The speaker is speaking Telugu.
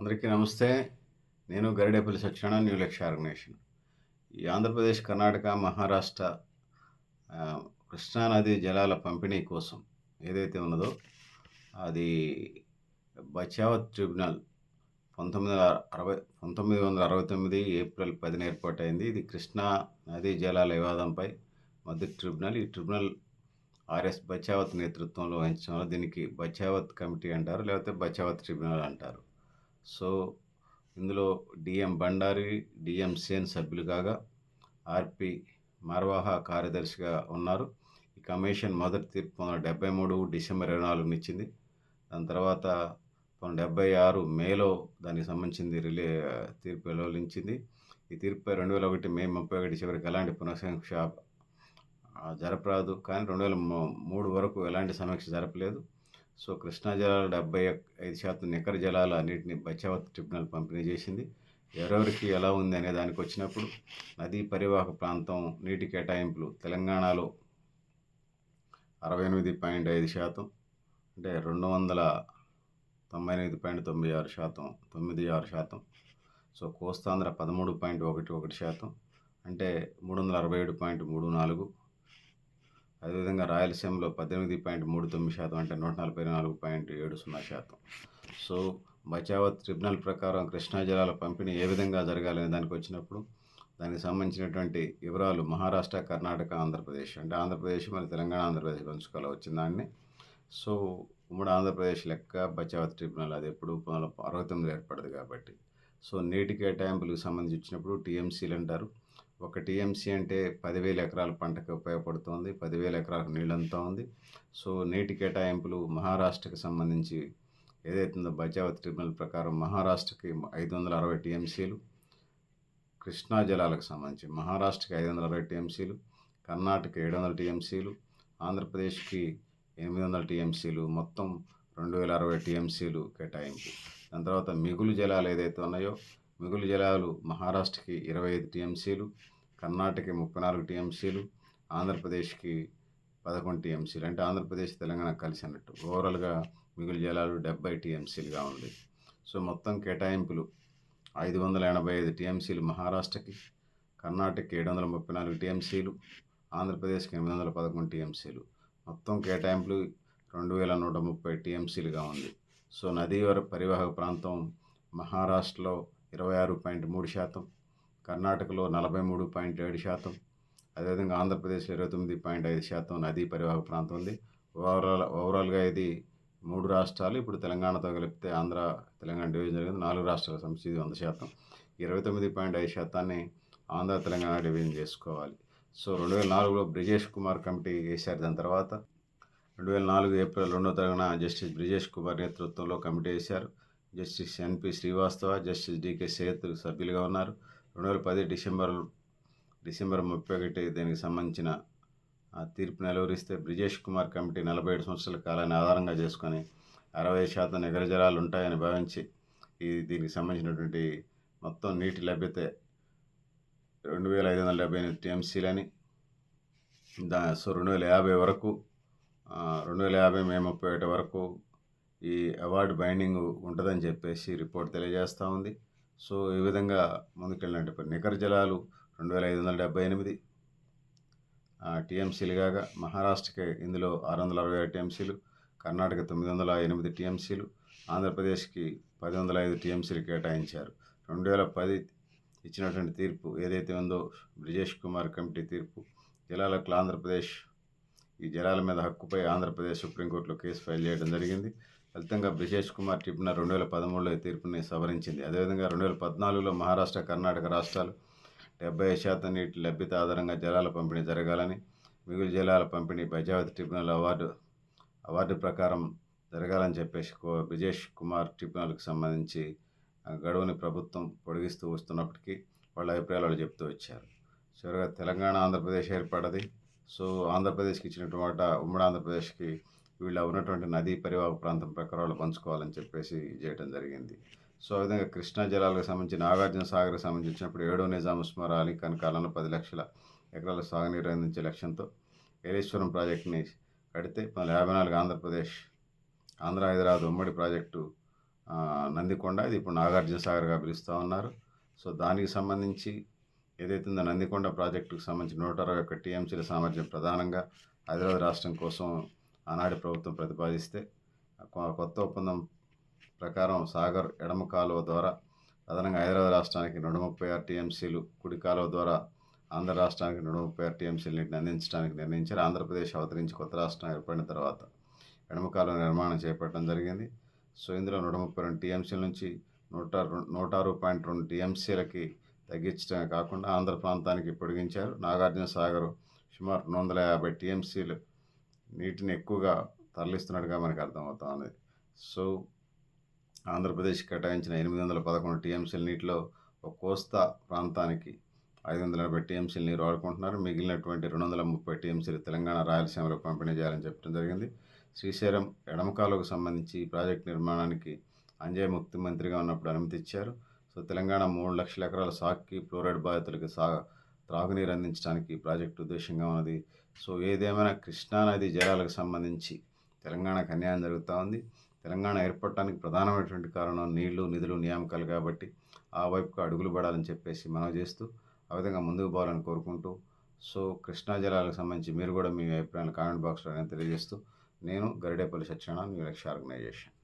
అందరికీ నమస్తే. నేను గరిడేపల్లి సత్యనారాయణ న్యూ లక్ష్య ఆర్గనైజేషన్. ఈ ఆంధ్రప్రదేశ్ కర్ణాటక మహారాష్ట్ర కృష్ణానది జలాల పంపిణీ కోసం ఏదైతే ఉన్నదో అది బచావత్ ట్రిబ్యునల్ పంతొమ్మిది వందల అరవై పంతొమ్మిది వందల అరవై తొమ్మిది ఏప్రిల్ పదిన ఏర్పాటైంది. ఇది కృష్ణా నదీ జలాల వివాదంపై మధ్య ట్రిబ్యునల్. ఈ ట్రిబ్యునల్ ఆర్ఎస్ బచావత్ నేతృత్వంలో వహించడం వల్ల దీనికి బచావత్ కమిటీ అంటారు లేకపోతే బచావత్ ట్రిబ్యునల్ అంటారు. సో ఇందులో డిఎం బండారి డిఎం సేన్ సభ్యులు కాగా ఆర్పి మార్వాహ కార్యదర్శిగా ఉన్నారు. ఈ కమిషన్ మొదటి తీర్పు పంతొమ్మిది వందల డెబ్బై మూడు డిసెంబర్ ఇరవై నాలుగున ఇచ్చింది. దాని తర్వాత పంతొమ్మిది డెబ్బై ఆరు మేలో దానికి సంబంధించింది రిలే తీర్పు వెలువరించింది. ఈ తీర్పుపై రెండు వేల ఒకటి మే ముప్పై ఒకటి చివరికి ఎలాంటి పునఃసమీక్ష జరపరాదు. కానీ రెండు వేల మూడు వరకు ఎలాంటి సమీక్ష జరపలేదు. సో కృష్ణా జలాల డెబ్బై ఐదు శాతం నికర జలాల అన్నింటినీ బచావత్ ట్రిబ్యునల్ పంపిణీ చేసింది. ఎవరెవరికి ఎలా ఉంది అనే దానికి వచ్చినప్పుడు నదీ పరివాహక ప్రాంతం నీటి కేటాయింపులు తెలంగాణలో అరవై ఎనిమిది పాయింట్ ఐదు శాతం అంటే రెండు వందల తొంభై ఎనిమిది పాయింట్ తొమ్మిది ఆరు శాతం తొమ్మిది ఆరు శాతం. సో కోస్తాంధ్ర పదమూడు పాయింట్ ఒకటి ఒకటి శాతం అంటే మూడు వందల అరవై ఏడు పాయింట్ మూడు నాలుగు అదేవిధంగా రాయలసీమలో పద్దెనిమిది పాయింట్ మూడు తొమ్మిది శాతం అంటే నూట నలభై నాలుగు పాయింట్ ఏడు సున్నా శాతం. సో బచావత్ ట్రిబ్యునల్ ప్రకారం కృష్ణా జలాల పంపిణీ ఏ విధంగా జరగాలనే దానికి వచ్చినప్పుడు దానికి సంబంధించినటువంటి వివరాలు మహారాష్ట్ర కర్ణాటక ఆంధ్రప్రదేశ్ అంటే ఆంధ్రప్రదేశ్ మరి తెలంగాణ ఆంధ్రప్రదేశ్ పంచుకోవాలి వచ్చిన దాన్ని. సో ఉమ్మడి ఆంధ్రప్రదేశ్ లెక్క బచావత్ ట్రిబ్యునల్ అది ఎప్పుడు అరవై తొమ్మిది ఏర్పడదు కాబట్టి. సో నీటి కేటాయింపులకు సంబంధించి వచ్చినప్పుడు టీఎంసీలు అంటారు ఒక టీఎంసీ అంటే పదివేల ఎకరాల పంటకు ఉపయోగపడుతుంది పదివేల ఎకరాలకు నీళ్ళంతా ఉంది. సో నీటి కేటాయింపులు మహారాష్ట్రకి సంబంధించి ఏదైతుందో ఉందో బచావత్ ట్రిబ్యునల్ ప్రకారం మహారాష్ట్రకి ఐదు వందల అరవై టీఎంసీలు కృష్ణా జలాలకు సంబంధించి మహారాష్ట్రకి ఐదు వందల అరవై టీఎంసీలు కర్ణాటక ఏడు వందల టీఎంసీలు ఆంధ్రప్రదేశ్కి ఎనిమిది వందల టీఎంసీలు మొత్తం రెండు వేల అరవై టీఎంసీలు కేటాయింపు. దాని తర్వాత మిగులు జలాలు ఏదైతే ఉన్నాయో మిగులు జలాలు మహారాష్ట్రకి ఇరవై ఐదు టీఎంసీలు కర్ణాటకకి ముప్పై నాలుగు టీఎంసీలు ఆంధ్రప్రదేశ్కి పదకొండు టీఎంసీలు. అంటే ఆంధ్రప్రదేశ్ తెలంగాణ కలిసి అన్నట్టు ఓవరాల్గా మిగులు జలాలు డెబ్బై టీఎంసీలుగా ఉంది. సో మొత్తం కేటాయింపులు ఐదు వందల ఎనభై ఐదు టీఎంసీలు మహారాష్ట్రకి కర్ణాటకకి ఏడు వందల ముప్పై నాలుగు టీఎంసీలు ఆంధ్రప్రదేశ్కి ఎనిమిది వందల పదకొండు టీఎంసీలు. మొత్తం కేటాయింపులు రెండు వేల నూట ముప్పై టీఎంసీలుగా ఉంది. సో నదీవర పరివాహక ప్రాంతం మహారాష్ట్రలో ఇరవై ఆరు పాయింట్ మూడు శాతం కర్ణాటకలో నలభై మూడు పాయింట్ ఏడు శాతం అదేవిధంగా ఆంధ్రప్రదేశ్లో ఇరవై తొమ్మిది పాయింట్ ఐదు శాతం నదీ పరివాహక ప్రాంతం ఉంది. ఓవరాల్ ఓవరాల్గా ఇది మూడు రాష్ట్రాలు ఇప్పుడు తెలంగాణతో కలిపితే ఆంధ్ర తెలంగాణ డివిజన్ జరిగింది నాలుగు రాష్ట్రాల సంస్థ ఇది వంద శాతం. ఇరవై తొమ్మిది పాయింట్ ఐదు శాతాన్ని ఆంధ్ర తెలంగాణ డివిజన్ చేసుకోవాలి. సో రెండు వేల నాలుగులో బ్రిజేష్ కుమార్ కమిటీ వేశారు. దాని తర్వాత రెండు వేల నాలుగు ఏప్రిల్ రెండో తరగన జస్టిస్ బ్రిజేష్ కుమార్ నేతృత్వంలో కమిటీ వేశారు. Justice NP Srivastava justice DK Seth సభ్యులుగా ఉన్నారు. రెండు వేల పది డిసెంబర్ డిసెంబర్ ముప్పై ఒకటి దీనికి సంబంధించిన తీర్పు తీర్పును బ్రిజేష్ కుమార్ కమిటీ నలభై ఏడు సంవత్సరాల కాలాన్ని ఆధారంగా చేసుకొని అరవై శాతం నిగర జలాలు ఉంటాయని భావించి ఈ దీనికి సంబంధించినటువంటి మొత్తం నీటి లభ్యత రెండు వేల ఐదు వందల డెబ్బై ఎనిమిది టీఎంసీలని దా సో రెండు వేల యాభై వరకు రెండు వేల యాభై మే ముప్పై ఒకటి వరకు ఈ అవార్డు బైండింగ్ ఉంటుందని చెప్పేసి రిపోర్ట్ తెలియజేస్తూ ఉంది. సో ఈ విధంగా ముందుకెళ్ళినట్టు నికర జలాలు రెండు వేల ఐదు వందల డెబ్బై ఎనిమిది టీఎంసీలు కాగా మహారాష్ట్రకి ఇందులో ఆరు వందల అరవై ఆరు టీఎంసీలు కర్ణాటక తొమ్మిది వందల ఎనిమిది టీఎంసీలు ఆంధ్రప్రదేశ్కి పది వందల ఐదు టీఎంసీలు కేటాయించారు. రెండు వేల పది ఇచ్చినటువంటి తీర్పు ఏదైతే ఉందో బ్రిజేష్ కుమార్ కమిటీ తీర్పు జలాలకు ఆంధ్రప్రదేశ్ ఈ జలాల మీద హక్కుపై ఆంధ్రప్రదేశ్ సుప్రీంకోర్టులో కేసు ఫైల్ చేయడం జరిగింది. ఫలితంగా బ్రిజేష్ కుమార్ ట్రిబ్యునల్ రెండు వేల పదమూడులో ఈ తీర్పుని సవరించింది. అదేవిధంగా రెండు వేల పద్నాలుగులో మహారాష్ట్ర కర్ణాటక రాష్ట్రాలు డెబ్బై శాతం నీటి లభ్యత ఆధారంగా జలాల పంపిణీ జరగాలని మిగులు జలాల పంపిణీ బజావతి ట్రిబ్యునల్ అవార్డు అవార్డు ప్రకారం జరగాలని చెప్పేసి కో- బ్రిజేష్ కుమార్ ట్రిబ్యునల్కి సంబంధించి ఆ గడువుని ప్రభుత్వం పొడిగిస్తూ వస్తున్నప్పటికీ వాళ్ళ అభిప్రాయాలు వాళ్ళు చెప్తూ వచ్చారు. చివరిగా తెలంగాణ ఆంధ్రప్రదేశ్ ఏర్పడది సో ఆంధ్రప్రదేశ్కి ఇచ్చినటువంటి ఉమ్మడి ఆంధ్రప్రదేశ్కి వీళ్ళ ఉన్నటువంటి నదీ పరివాహక ప్రాంతం ప్రకారం వాళ్ళు పంచుకోవాలని చెప్పేసి చేయడం జరిగింది. సో ఆ విధంగా కృష్ణా జలాలకు సంబంధించి నాగార్జున సాగర్కి సంబంధించినప్పుడు ఏడో నిజాం ఉస్మార్ అలీ ఖాన్ కాలంలో పది లక్షల ఎకరాల సాగునీరు అందించే లక్ష్యంతో ఏలేశ్వరం ప్రాజెక్టుని కడితే పంతొమ్మిది యాభై నాలుగు ఆంధ్రప్రదేశ్ ఆంధ్ర హైదరాబాద్ ఉమ్మడి ప్రాజెక్టు నందికొండ ఇది ఇప్పుడు నాగార్జున సాగర్గా పిలుస్తూ ఉన్నారు. సో దానికి సంబంధించి ఏదైతుందో నందికొండ ప్రాజెక్టుకు సంబంధించి నూట అరవై ఒక్క టీఎంసీల సామర్థ్యం ప్రధానంగా హైదరాబాద్ రాష్ట్రం కోసం ఆనాటి ప్రభుత్వం ప్రతిపాదిస్తే కొత్త ఒప్పందం ప్రకారం సాగర్ ఎడమ కాలువ ద్వారా అదనంగా హైదరాబాద్ రాష్ట్రానికి నూట ముప్పై ఆరు టీఎంసీలు కుడి కాలువ ద్వారా ఆంధ్ర రాష్ట్రానికి నూట ముప్పై ఆరు టీఎంసీలు నీటిని అందించడానికి నిర్ణయించారు. ఆంధ్రప్రదేశ్ అవతరించి కొత్త రాష్ట్రం ఏర్పడిన తర్వాత ఎడమ కాలువ నిర్మాణం చేపట్టడం జరిగింది. సో ఇందులో నూట ముప్పై రెండు టీఎంసీల నుంచి నూట నూట ఆరు పాయింట్ రెండు టీఎంసీలకి తగ్గించడమే కాకుండా ఆంధ్ర ప్రాంతానికి పొడిగించారు. నాగార్జున సాగర్ సుమారు రెండు వందల యాభై టీఎంసీలు నీటిని ఎక్కువగా తరలిస్తున్నట్టుగా మనకు అర్థమవుతోంది సో ఆంధ్రప్రదేశ్ కేటాయించిన ఎనిమిది వందల పదకొండు టీఎంసీల నీటిలో ఒక కోస్తా ప్రాంతానికి ఐదు వందల ఎనభై టీఎంసీలు నీరు వాడుకుంటున్నారు. మిగిలినటువంటి రెండు వందల ముప్పై టీఎంసీలు తెలంగాణ రాయలసీమలో పంపిణీ చేయాలని చెప్పడం జరిగింది. శ్రీశైలం ఎడమకాలకు సంబంధించి ప్రాజెక్టు ప్రాజెక్ట్ నిర్మాణానికి అంజయ్ ముఖ్యమంత్రిగా ఉన్నప్పుడు అనుమతి ఇచ్చారు. సో తెలంగాణ మూడు లక్షల ఎకరాల సాక్కి ఫ్లోరైడ్ బాధితులకి సా త్రాగునీరు అందించడానికి ప్రాజెక్టు ఉద్దేశంగా ఉన్నది. సో ఏదేమైనా కృష్ణానది జలాలకు సంబంధించి తెలంగాణకు అన్యాయం జరుగుతూ ఉంది. తెలంగాణ ఏర్పడటానికి ప్రధానమైనటువంటి కారణం నీళ్ళు నిధులు నియామకాలు కాబట్టి ఆ వైపుకు అడుగులు పడాలని చెప్పేసి మనం చేస్తూ ఆ విధంగా ముందుకు పోవాలని కోరుకుంటూ సో కృష్ణా జలాలకు సంబంధించి మీరు కూడా మీ అభిప్రాయాలు కామెంట్ బాక్స్లో తెలియజేస్తూ నేను గరిడేపల్లి సత్యనారాయణ మీ లక్ష్య ఆర్గనైజేషన్